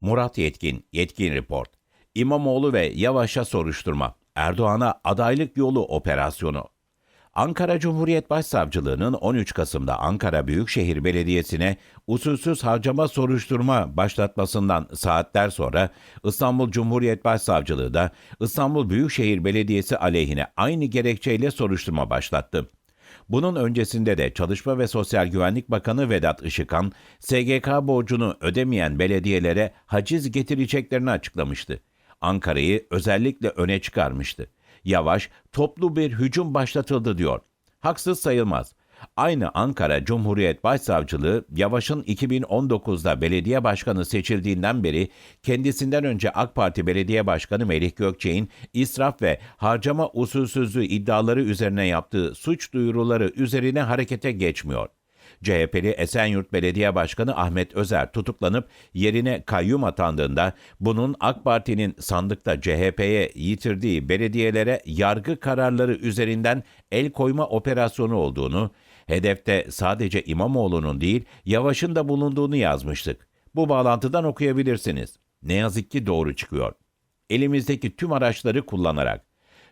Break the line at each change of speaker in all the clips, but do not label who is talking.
Murat Yetkin, Yetkin Report. İmamoğlu ve Yavaş'a soruşturma. Erdoğan'a adaylık yolu operasyonu. Ankara Cumhuriyet Başsavcılığı'nın 13 Kasım'da Ankara Büyükşehir Belediyesi'ne usulsüz harcama soruşturma başlatmasından saatler sonra İstanbul Cumhuriyet Başsavcılığı da İstanbul Büyükşehir Belediyesi aleyhine aynı gerekçeyle soruşturma başlattı. Bunun öncesinde de Çalışma ve Sosyal Güvenlik Bakanı Vedat Işıkhan, SGK borcunu ödemeyen belediyelere haciz getireceklerini açıklamıştı. Ankara'yı özellikle öne çıkarmıştı. Yavaş, toplu bir hücum başlatıldı diyor. Haksız sayılmaz. Aynı Ankara Cumhuriyet Başsavcılığı, Yavaş'ın 2019'da belediye başkanı seçildiğinden beri kendisinden önce AK Parti Belediye Başkanı Melih Gökçek'in israf ve harcama usulsüzlüğü iddiaları üzerine yaptığı suç duyuruları üzerine harekete geçmiyor. CHP'li Esenyurt Belediye Başkanı Ahmet Özer tutuklanıp yerine kayyum atandığında bunun AK Parti'nin sandıkta CHP'ye yitirdiği belediyelere yargı kararları üzerinden el koyma operasyonu olduğunu, hedefte sadece İmamoğlu'nun değil Yavaş'ın da bulunduğunu yazmıştık. Bu bağlantıdan okuyabilirsiniz. Ne yazık ki doğru çıkıyor. Elimizdeki tüm araçları kullanarak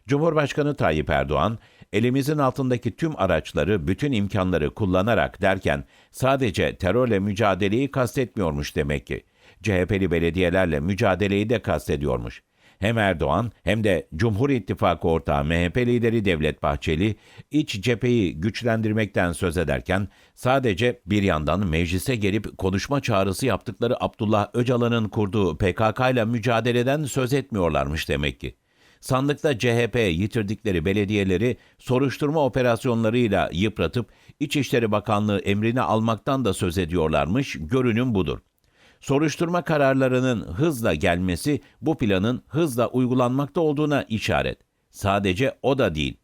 Cumhurbaşkanı Tayyip Erdoğan, elimizin altındaki tüm araçları, bütün imkanları kullanarak derken sadece terörle mücadeleyi kastetmiyormuş demek ki. CHP'li belediyelerle mücadeleyi de kastediyormuş. Hem Erdoğan hem de Cumhur İttifakı ortağı MHP lideri Devlet Bahçeli iç cepheyi güçlendirmekten söz ederken sadece bir yandan meclise gelip konuşma çağrısı yaptıkları Abdullah Öcalan'ın kurduğu PKK ile mücadeleden söz etmiyorlarmış demek ki sandıkta CHP'ye yitirdikleri belediyeleri soruşturma operasyonlarıyla yıpratıp İçişleri Bakanlığı emrini almaktan da söz ediyorlarmış, görünüm budur. Soruşturma kararlarının hızla gelmesi bu planın hızla uygulanmakta olduğuna işaret. Sadece o da değil.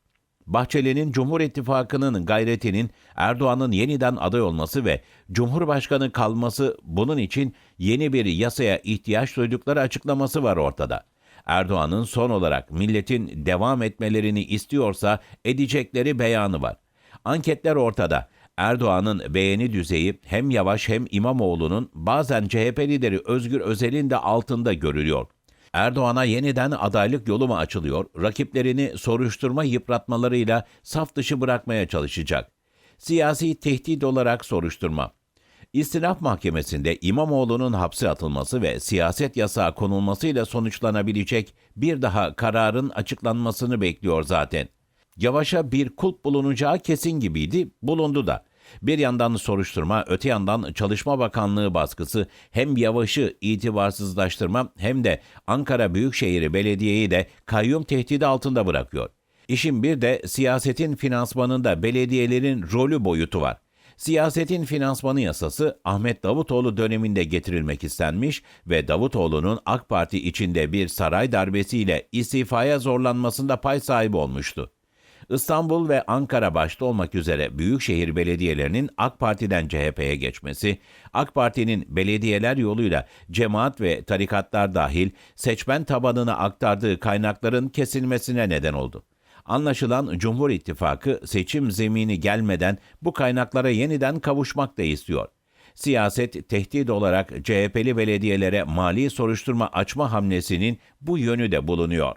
Bahçeli'nin Cumhur İttifakı'nın gayretinin Erdoğan'ın yeniden aday olması ve Cumhurbaşkanı kalması bunun için yeni bir yasaya ihtiyaç duydukları açıklaması var ortada. Erdoğan'ın son olarak milletin devam etmelerini istiyorsa edecekleri beyanı var. Anketler ortada. Erdoğan'ın beğeni düzeyi hem Yavaş hem İmamoğlu'nun bazen CHP lideri Özgür Özel'in de altında görülüyor. Erdoğan'a yeniden adaylık yolu mu açılıyor, rakiplerini soruşturma yıpratmalarıyla saf dışı bırakmaya çalışacak. Siyasi tehdit olarak soruşturma. İstinaf Mahkemesi'nde İmamoğlu'nun hapse atılması ve siyaset yasağı konulmasıyla sonuçlanabilecek bir daha kararın açıklanmasını bekliyor zaten. Yavaş'a bir kulp bulunacağı kesin gibiydi, bulundu da. Bir yandan soruşturma, öte yandan Çalışma Bakanlığı baskısı hem Yavaş'ı itibarsızlaştırma hem de Ankara Büyükşehir Belediye'yi de kayyum tehdidi altında bırakıyor. İşin bir de siyasetin finansmanında belediyelerin rolü boyutu var. Siyasetin finansmanı yasası Ahmet Davutoğlu döneminde getirilmek istenmiş ve Davutoğlu'nun AK Parti içinde bir saray darbesiyle istifaya zorlanmasında pay sahibi olmuştu. İstanbul ve Ankara başta olmak üzere büyükşehir belediyelerinin AK Parti'den CHP'ye geçmesi, AK Parti'nin belediyeler yoluyla cemaat ve tarikatlar dahil seçmen tabanına aktardığı kaynakların kesilmesine neden oldu. Anlaşılan Cumhur İttifakı seçim zemini gelmeden bu kaynaklara yeniden kavuşmak da istiyor. Siyaset tehdit olarak CHP'li belediyelere mali soruşturma açma hamlesinin bu yönü de bulunuyor.